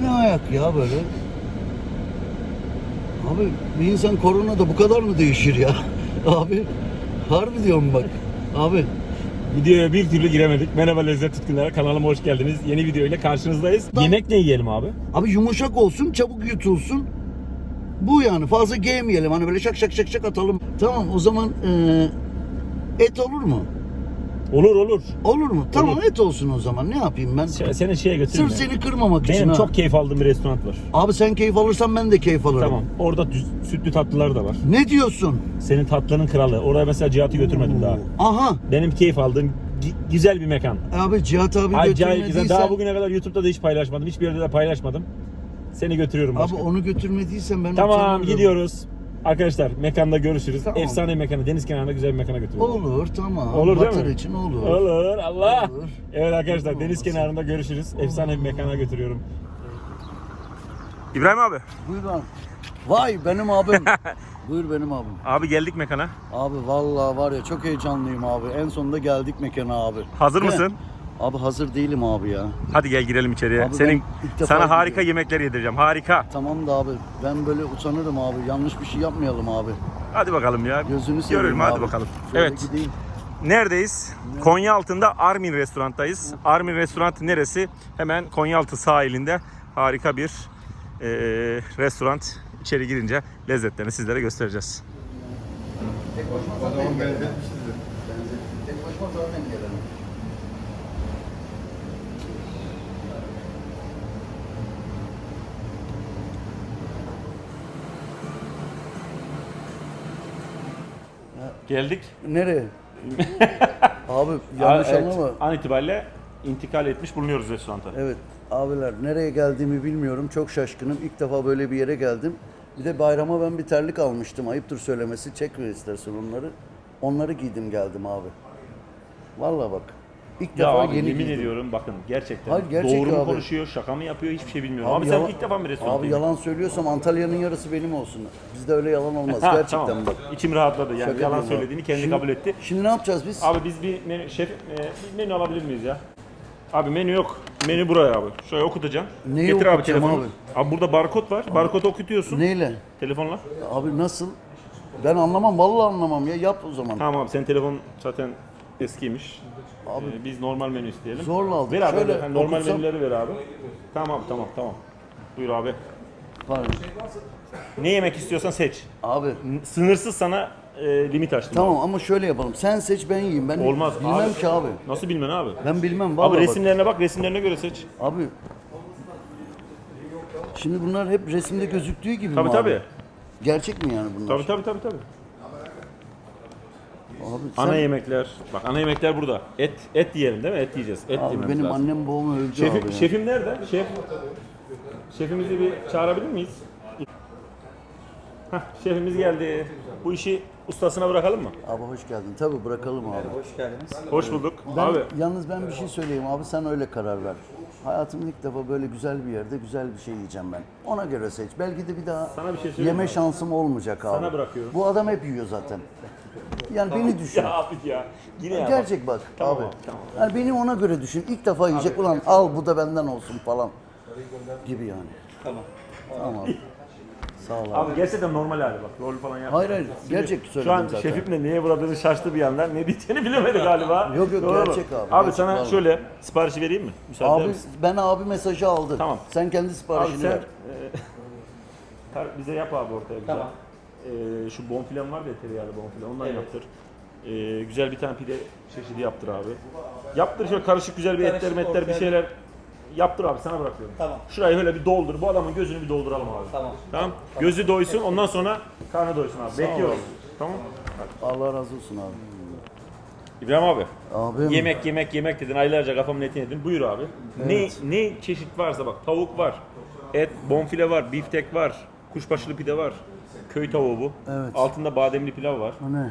Bu ne ayak ya böyle? Abi bir insan koronada bu kadar mı değişir ya? Abi harbi diyorum bak. Abi Videoya bir türlü giremedik. Merhaba lezzet tutkunları kanalıma hoş geldiniz. Yeni video ile karşınızdayız. Ben- Yemek ne yiyelim abi? abi yumuşak olsun, çabuk yutulsun. Bu yani fazla yemeyelim hani böyle şak şak şak şak atalım. Tamam o zaman eee, et olur mu? Olur olur. Olur mu? Tamam Olur. et olsun o zaman. Ne yapayım ben? Se- Seni şeye götüreyim. Sırf ya. seni kırmamak için Benim ha. çok keyif aldığım bir restoran var. Abi sen keyif alırsan ben de keyif alırım. Tamam. Orada düz- sütlü tatlılar da var. Ne diyorsun? Senin tatlının kralı. Oraya mesela Cihat'ı götürmedim daha. Aha. Benim keyif aldığım gi- güzel bir mekan. Abi Cihat abi Acayip güzel. götürmediysen... Daha bugüne kadar YouTube'da da hiç paylaşmadım. Hiçbir yerde de paylaşmadım. Seni götürüyorum Abi başka. onu götürmediysen ben Tamam utanırım. gidiyoruz. Arkadaşlar mekanda görüşürüz. Tamam. Efsane bir mekana, deniz kenarında güzel bir mekana götürüyorum. Olur tamam. Olur değil Batır mi? için olur. Olur Allah. Olur. Evet arkadaşlar Olur, deniz kenarında görüşürüz. Efsane bir mekana götürüyorum. İbrahim abi. Buyur abi. Vay benim abim. Buyur benim abim. Abi geldik mekana. Abi vallahi var ya çok heyecanlıyım abi. En sonunda geldik mekana abi. Hazır mısın? Abi hazır değilim abi ya. Hadi gel girelim içeriye. Abi Senin ben ilk defa sana harika gidiyorum. yemekler yedireceğim. Harika. Tamam da abi ben böyle utanırım abi. Yanlış bir şey yapmayalım abi. Hadi bakalım ya. Gözünü seveyim Görelim abi. hadi bakalım. Şöyle evet. gideyim. Neredeyiz? Konya altında Armin Restorant'tayız. Armin Restoran neresi? Hemen Konyaaltı sahilinde harika bir eee, restoran. İçeri girince lezzetlerini sizlere göstereceğiz. Tek başıma zaten Geldik. Nereye? abi yanlış Aa, evet, anlama. An itibariyle intikal etmiş bulunuyoruz restoranta. Evet abiler nereye geldiğimi bilmiyorum. Çok şaşkınım. İlk defa böyle bir yere geldim. Bir de bayrama ben bir terlik almıştım. Ayıptır söylemesi. Çek ver istersen onları. Onları giydim geldim abi. Vallahi bak. İlk Ya defa abi yeni yemin giydim. ediyorum bakın gerçekten Hayır, gerçek doğru mu abi. konuşuyor, şaka mı yapıyor hiçbir şey bilmiyorum. Abi, yalan- sen ilk defa mı restoran Abi yalan söylüyorsam Antalya'nın yarısı benim olsun. Bizde öyle yalan olmaz. Gerçekten tamam. bak. İçim rahatladı yani Şaka yalan abi. söylediğini kendi Şimdi- kabul etti. Şimdi ne yapacağız biz? Abi biz bir menü, şef, e, bir menü alabilir miyiz ya? Abi menü yok. Menü buraya abi. Şöyle okutacaksın. Neyi Getir abi okutacağım telefonu. abi? Abi burada barkod var. Barkodu okutuyorsun. Neyle? Telefonla. Abi nasıl? Ben anlamam. Vallahi anlamam ya. Yap o zaman. Tamam abi senin telefon zaten eskiymiş. Abi Ee, biz normal menü isteyelim. zorla aldık. Ver abi. Şöyle hadi. normal okutsam- menüleri ver abi. Tamam tamam tamam. Buyur abi. Pardon. Ne yemek istiyorsan seç. Abi Sınırsız sana e, limit açtım. tamam ama şöyle yapalım. Sen seç ben yiyeyim. Ben Olmaz. bilmem abi. ki abi. Nasıl bilmen abi? Ben bilmem vallahi Abi bak. resimlerine bak, resimlerine göre seç. Abi Şimdi bunlar hep resimde gözüktüğü gibi Tabii mi tabii. abi? Gerçek mi yani bunlar? Tabii tabii tabii tabii. Abi, sen- Ana yemekler. Bak ana yemekler burada. Et et yiyelim değil mi? Et yiyeceğiz. Et abi yememiz benim lazım. annem babam öldü Şefim, abi ya. şefim nerede? Şef. Şefimizi bir çağırabilir miyiz? Hah, şefimiz geldi. Bu işi ustasına bırakalım mı? Abi hoş geldin. Tabii bırakalım abi. Hoş geldiniz. Hoş bulduk. Ben, Abi Yalnız ben bir şey söyleyeyim abi sen öyle karar ver. Hayatımda ilk defa böyle güzel bir yerde güzel bir şey yiyeceğim ben. Ona göre seç. Belki de bir daha Sana bir şey söyleyeyim yeme mi? şansım olmayacak abi. Sana bırakıyorum. Bu adam hep yiyor zaten. Yani beni düşün. ya abi ya. Yine ya. bak. Gerçek bak Tamam abi. abi, tamam. Yani beni ona göre düşün. İlk defa yiyecek ulan al bu da benden olsun falan gibi yani. Tamam. Tamam abi. Sağ ol abi. Abi gerçekten normal hali bak. Rol falan yapma. Hayır hayır gerçek Şu söyledim an zaten. şefim de neye uğradığını şaştı bir yandan. Ne diyeceğini bilemedi galiba. Yok, yok, Doğru mu? gerçek abi, Abi gerçek, sana vallahi. şöyle siparişi vereyim mi? Müsaade eder Abi misin? ben abi mesajı aldı. Tamam. Sen kendi Abi siparişini sen ver. e, bize yap abi ortaya güzel. Tamam. E, şu bonfilem var ya tereyağlı bonfile ondan yaptır. E, güzel bir tane pide çeşidi yaptır abi. Yaptır şöyle karışık güzel bir Karışık etler metler bir ortaya- şeyler yaptır abi sana bırakıyorum. Tamam. Şurayı öyle bir doldur. Bu adamın gözünü bir dolduralım abi. Tamam. Tamam. Gözü doysun ondan sonra karnı doysun abi. Bekliyoruz. Tamam. Allah razı olsun abi. İbrahim abi. Abim. Yemek yemek yemek dedin aylarca kafamın etini yedin. Buyur abi. Evet. Ne ne çeşit varsa bak tavuk var. Et, bonfile var, biftek var, kuşbaşılı pide var. Köy tavuğu bu. Evet. Altında bademli pilav var. O ne?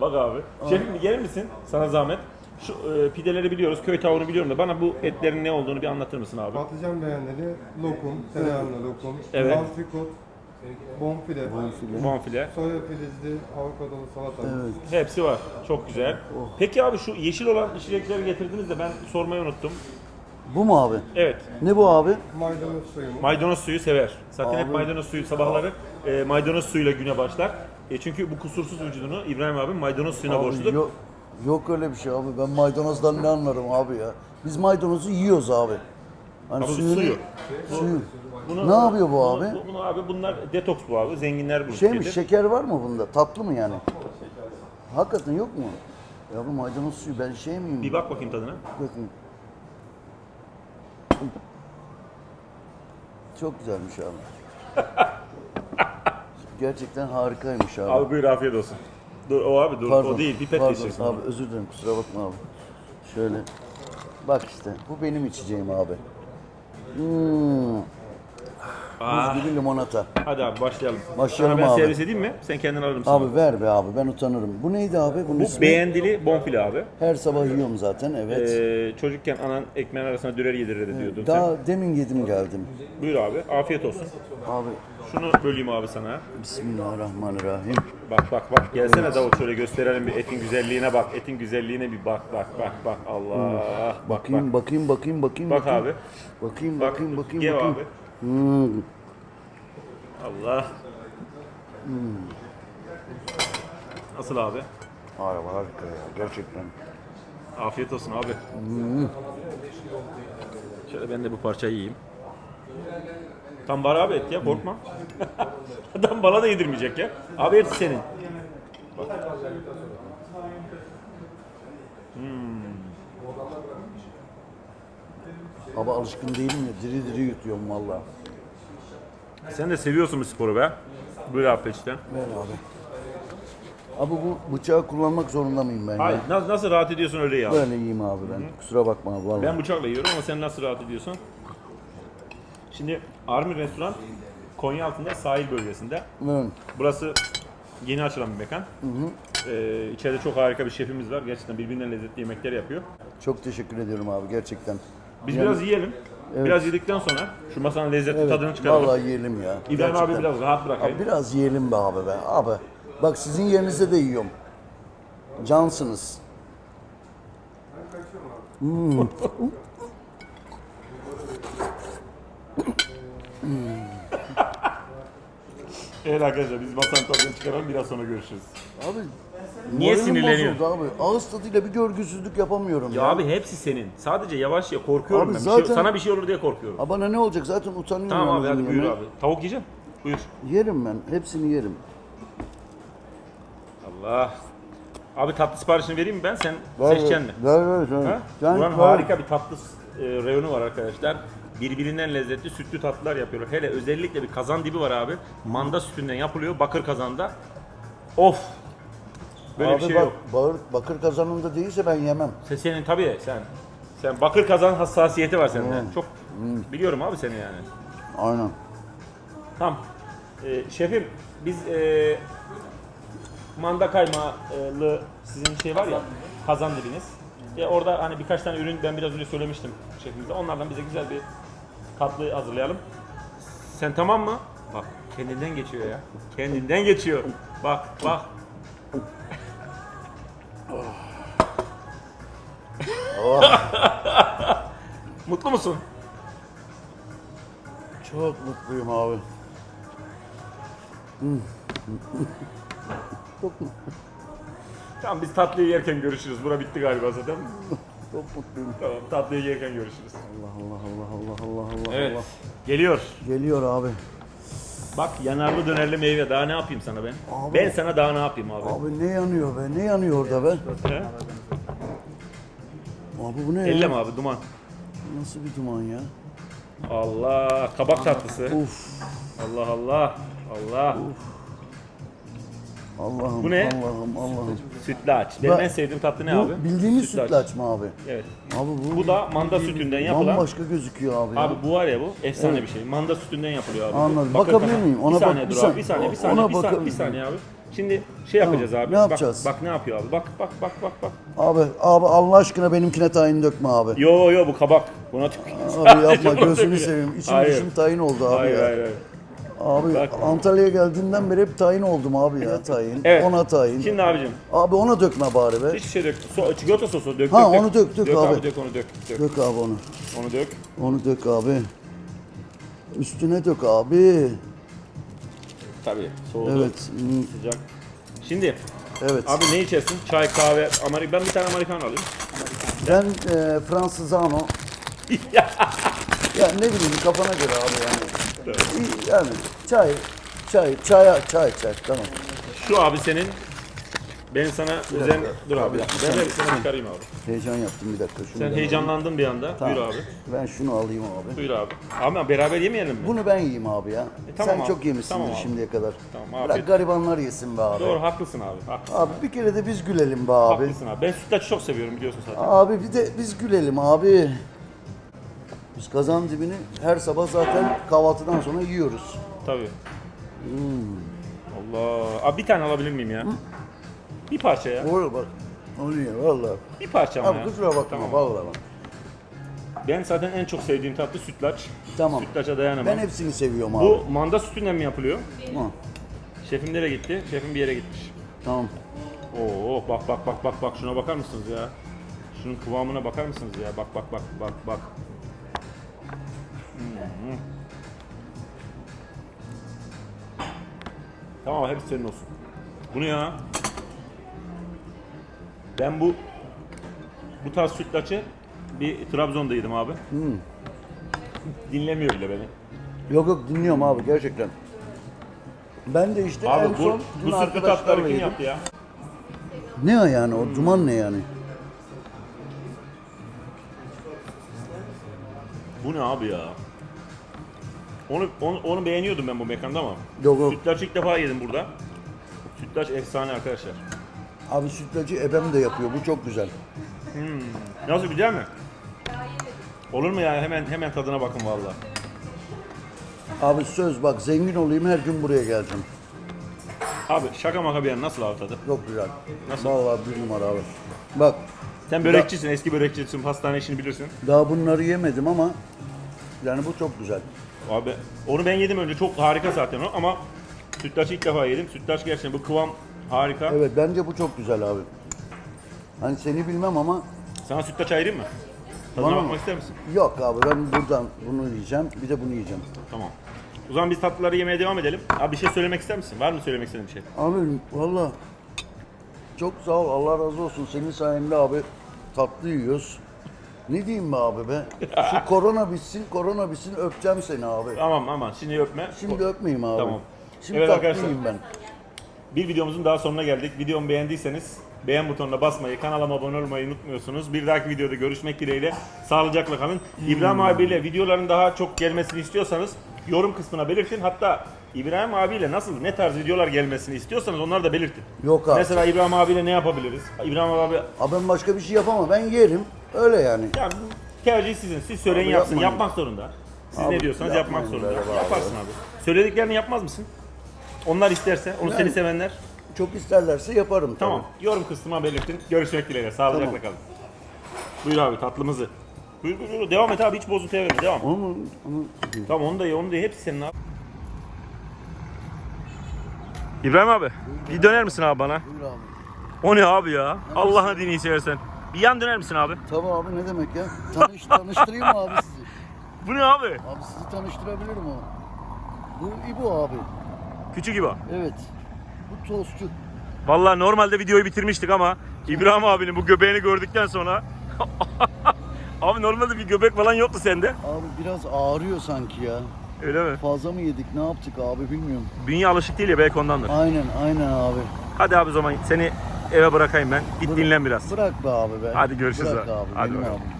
Bak abi. Şefim bir gelir misin? Sana zahmet. Şu e, pideleri biliyoruz, köy tavuğunu biliyorum da bana bu etlerin ne olduğunu bir anlatır mısın abi? Patlıcan beğenleri, lokum, tereyağında lokum, Evet. antrikot, bonfile, Bonfile. soya filizli, avokadolu salata. Evet. Hepsi var. Çok güzel. Oh. Peki abi şu yeşil olan içecekleri getirdiniz de ben sormayı unuttum. Bu mu abi? Evet. Ne bu abi? Maydanoz suyu mu? Maydanoz suyu sever. Zaten hep Abi- maydanoz suyu sabahları e, maydanoz suyuyla güne başlar. E, çünkü bu kusursuz vücudunu İbrahim abi maydanoz suyuna Abi borçludur. yok, yok öyle bir şey abi. Ben maydanozdan ne anlarım abi ya. Biz maydanozu yiyoruz abi. Hani Abi bu suyunu- suyu. suyu. Bunu- Ne yapıyor bu abi? Bunu, bunu abi bunlar detoks bu abi. Zenginler bunu Şey mi? tüketir. Şeker var mı bunda? Tatlı mı yani? Hakikaten yok mu? Ya bu maydanoz suyu ben şey miyim? Bir bak bakayım tadına. Bakın. Çok güzelmiş abi. Gerçekten harikaymış abi. Abi buyur afiyet olsun. Dur o abi dur o değil pipet pardon geçeceksin. abi özür dilerim kusura bakma abi. Şöyle. Bak işte bu benim içeceğim abi. Hmm, Aa, buz gibi limonata. hadi abi başlayalım. Başlayalım Sana ben abi. servis edeyim mi? Sen kendin alır mısın? Abi ver be abi ben utanırım. Bu neydi abi? Bunun Bu ismi? beğendili bonfile abi. Her sabah yiyorum zaten evet. Ee, çocukken anan ekmeğin arasına döner yedirirdi diyordun sen. Daha demin yedim geldim. Buyur abi afiyet olsun. Abi Şunu böleyim abi sana. Bismillahirrahmanirrahim. Bak bak bak gelsene Davut şöyle gösterelim bir etin güzelliğine bak. Etin güzelliğine bir bak bak bak bak Allah. Bak Bakayım bak. bakayım bakayım bakayım. Bak bakayım. abi. Bakayım Bak, bakayım bakayım bakayım. abi. Hmm. Allah. Nasıl abi? Harika harika ya gerçekten. Afiyet olsun abi. Şöyle ben de bu parçayı yiyeyim. Tam var abi et ya korkma. Adam bana da yedirmeyecek ya. Abi hepsi senin. Abi alışkın değilim ya diri diri yutuyorum valla. Sen de seviyorsun bu sporu be. Buyur abi peçeten. Ver abi. Abi bu bıçağı kullanmak zorunda mıyım ben Hayır, ya? nasıl, nasıl rahat ediyorsun öyle ya. Böyle yiyeyim abi ben. Kusura bakma abi valla. Ben bıçakla yiyorum ama sen nasıl rahat ediyorsun? Şimdi Army Restoran Konya altında sahil bölgesinde. Evet. Burası yeni açılan bir mekan. Ee, içeride çok harika bir şefimiz var. Gerçekten birbirinden lezzetli yemekler yapıyor. Çok teşekkür ediyorum abi gerçekten. Biz Yani- biraz yiyelim. Biraz yedikten sonra şu masanın lezzetli Evet, tadını çıkaralım. Vallahi yiyelim ya. İbrahim abi Gerçekten. biraz rahat bırakayım. Abi biraz yiyelim be abi be. Abi bak sizin yerinizde de yiyorum. Cansınız. Evet arkadaşlar biz masanın tadını çıkaralım biraz sonra görüşürüz. Abi Niye moralim sinirleniyorsun? bozuldu Abi. Ağız tadıyla bir görgüsüzlük yapamıyorum ya. Ya abi hepsi senin. Sadece yavaş ye korkuyorum Abi ben. Bir zaten- şey, sana bir şey olur diye korkuyorum. Ha bana ne olacak zaten utanıyorum. Tamam abi hadi buyur abi. Tavuk yiyeceğim. Buyur. Yerim ben. Hepsini yerim. Allah. Abi tatlı siparişini vereyim mi ben? Sen Ver, seçeceksin mi? Ver ver ver. Ha? Sen Buranın ver. harika bir tatlı reyonu var arkadaşlar. Birbirinden lezzetli sütlü tatlılar yapıyorlar. Hele özellikle bir kazan dibi var abi. Manda sütünden yapılıyor bakır kazanda. Of. Böyle Abi bir şey bak, yok. Bağır, bakır kazanında değilse ben yemem. Sen, senin tabii sen. Sen bakır kazan hassasiyeti var sende. Çok biliyorum abi seni yani. Aynen. Tamam. Ee, şefim biz e, manda kaymağlı sizin şey var ya kazan dibiniz. E, orada hani birkaç tane ürün ben biraz önce söylemiştim şefimize. Onlardan bize güzel bir tatlı hazırlayalım. Sen tamam mı? Bak kendinden geçiyor ya. Kendinden geçiyor. Bak bak. Mutlu musun? Çok mutluyum abi. Tamam biz tatlıyı yerken görüşürüz. Bura bitti galiba zaten. Çok mutluyum. Tamam tatlıyı yerken görüşürüz. Allah Allah Allah Allah Allah Allah Evet. Allah. Geliyor. Geliyor abi. Bak yanarlı dönerli meyve daha ne yapayım sana ben? Abi. Ben sana daha ne yapayım abi? Abi ne yanıyor be? Ne yanıyor orada be? He? Abi bu ne ya? Elle mi abi duman? Nasıl bir duman ya? Allah kabak tatlısı. Uf. Allah Allah. Allah. Allah'ım Bu ne? Allah'ım Allah'ım. Sütlaç. Benim Ben- en sevdiğim tatlı ne Bu abi? bildiğimiz sütlaç. mı abi? Evet. Abi bu, Bu da manda sütünden yapılan. bambaşka gözüküyor abi ya. Abi bu var ya bu efsane bir şey. Manda sütünden yapılıyor abi. Anladım. Bakır Bakabilir miyim? Ona bir bak- saniye bir dur saniye. abi. Bir saniye, bir Ona saniye, bir saniye, bakabilir bir saniye abi. Şimdi şey yapacağız abi. ne Bak- yapacağız? Bak, ne yapıyor abi? Bak bak bak bak bak bak. Abi abi Allah aşkına benimkine tayin dökme abi. Yo yo bu kabak. Buna tük. Abi yapma gözünü seveyim. İçim Hayır. dışım tayin oldu abi Hayır ya. hayır hayır. Abi Bak. Antalya'ya geldiğimden beri hep tayin oldum abi ya tayin. Evet. Ona tayin. Şimdi abicim Abi ona dökme bari be. hiçbir şey dök. So, çikolata sosu dök. Ha, dök, onu dök, dök dök abi. Dök onu dök. Dök. Dök abi onu. Onu dök. Onu dök abi. Üstüne dök abi. Tabii. Soğudu. Evet. Sıcak. Şimdi Evet. abi ne içersin? Çay, kahve, Amerik. Ben bir tane Amerikan alayım. Ben e, Fransızano. ya ne bileyim kafana göre abi yani. İyi, Yani çay, çay, çay, çay, çay. Tamam. Şu abi senin. Ben sana özen... Dur abi. Ben de sana çıkarayım abi. Heyecan yaptım bir dakika. Şunu Sen ben heyecanlandın bir anda. alayım. Buyur abi. Ben şunu alayım abi. Buyur abi. Ama beraber yemeyelim mi? Bunu ben yiyeyim abi ya. tamam Sen abi. çok yemişsindir Tamam abi. şimdiye kadar. Tamam, afiyet. Bırak garibanlar yesin be abi. Doğru haklısın abi. Haklısın. Abi bir kere de biz gülelim be abi. Haklısın abi. Ben sütlaçı çok seviyorum biliyorsun zaten. Abi bir de biz gülelim abi. Biz kazan dibini her sabah zaten kahvaltıdan sonra yiyoruz. Tabii. Hmm. Allah. Abi bir tane alabilir miyim ya? Bir parça ya. Doğru bak. Oluyor valla. Bir parça ama Abi ya. kusura bakma Tamam. valla bak. Ben zaten en çok sevdiğim tatlı sütlaç. Tamam. Sütlaça dayanamam. Ben hepsini seviyorum abi. Bu manda sütünden mi yapılıyor? Ha, Şefim nereye gitti? Şefim bir yere gitmiş. tamam. Oo bak bak bak bak bak şuna bakar mısınız ya? Şunun kıvamına bakar mısınız ya? Bak bak bak bak bak. Hmm. Tamam hepsi senin olsun. Bu ne ya? Ben bu bu tarz sütlaçı bir Trabzon'da yedim abi. Dinlemiyor bile beni. Yok yok dinliyorum abi gerçekten. Ben de işte en Abi bu, son bu sütlü arkadaşlarla tatları kim yedim. yaptı ya? Ne o yani o duman ne yani? Bu ne abi ya? Onu, onu, onu beğeniyordum ben bu mekanda ama. Yok, yok. Sütlaç ilk defa yedim burada. Sütlaç efsane arkadaşlar. Abi sütlacı ebem de yapıyor bu çok güzel. Nasıl güzel mi? Olur mu ya? Hemen hemen tadına bakın valla. Abi söz bak zengin olayım her gün buraya geleceğim. Abi şaka maka bir yana nasıl abi tadı? Çok güzel. Nasıl? Vallahi bir numara abi. Bak Sen börekçisin, eski börekçisin, pastane işini bilirsin. daha bunları yemedim ama yani bu çok güzel. Abi onu ben yedim önce çok harika zaten o ama sütlaçı ilk defa yedim. Sütlaç gerçekten bu kıvam harika. Evet bence bu çok güzel abi. Hani seni bilmem ama Sana sütlaç ayırayım mı? Tadına Bana mı? bakmak ister misin? yok abi ben buradan bunu yiyeceğim bir de bunu yiyeceğim. Tamam. O zaman biz tatlıları yemeye devam edelim. Abi bir şey söylemek ister misin? Var mı söylemek istediğin bir şey? Abi valla çok sağ ol Allah razı olsun senin sayende abi tatlı yiyoruz. Ne diyeyim be abi be? Şu korona bitsin, korona bitsin öpeceğim seni abi. Tamam aman şimdi öpme. Şimdi öpmeyeyim abi. Tamam. Şimdi Evet arkadaşlar. ben. Bir videomuzun daha sonuna geldik. Videomu beğendiyseniz beğen butonuna basmayı, kanalıma abone olmayı unutmuyorsunuz. Bir dahaki videoda görüşmek dileğiyle. Sağlıcakla kalın. İbrahim abiyle videoların daha çok gelmesini istiyorsanız yorum kısmına belirtin. Hatta İbrahim abiyle nasıl, ne tarz videolar gelmesini istiyorsanız onları da belirtin. Yok abi. Mesela İbrahim abiyle ne yapabiliriz? İbrahim abi Abi ben başka bir şey yapamam. Ben yerim. Öyle yani. yani tercih sizin. Siz söyleyin Abi yapsın. yapmayın. Yapmak zorunda. Siz Abi ne diyorsanız yapmak yapmayın zorunda. böyle abi. Yaparsın abi. Söylediklerini yapmaz mısın? Onlar isterse, onu Yani- seni sevenler. Çok isterlerse yaparım tabii. Tamam. Yorum kısmına belirtin. Görüşmek dileğiyle. Sağlıcakla Tamam. kalın. Buyur abi tatlımızı. Buyur, buyur, buyur. Devam et abi hiç bozuntuya verme. Devam. Onu, onu Tamam onu da ye, onu da ye. Hepsi senin abi. İbrahim abi, bir döner misin abi bana? Buyur abi. O ne abi ya? Allah'ın dini seversen. Bir yan döner misin abi? Tabii abi ne demek ya? Tanış, tanıştırayım mı abi sizi? Bu ne abi? Abi sizi tanıştırabilirim o. Bu İbo abi. Küçük İbo. Evet. Bu tostçu. Vallahi normalde videoyu bitirmiştik ama İbrahim abinin bu göbeğini gördükten sonra Abi normalde bir göbek falan yoktu sende. Abi biraz ağrıyor sanki ya. Öyle mi? Fazla mı yedik ne yaptık abi bilmiyorum. Bünye alışık değil ya belki ondandır. Aynen aynen abi. Hadi abi o zaman seni eve bırakayım ben. Git dinlen biraz. Bırak be abi be. Hadi görüşürüz Bırak abi. abi. Hadi bakalım. abim.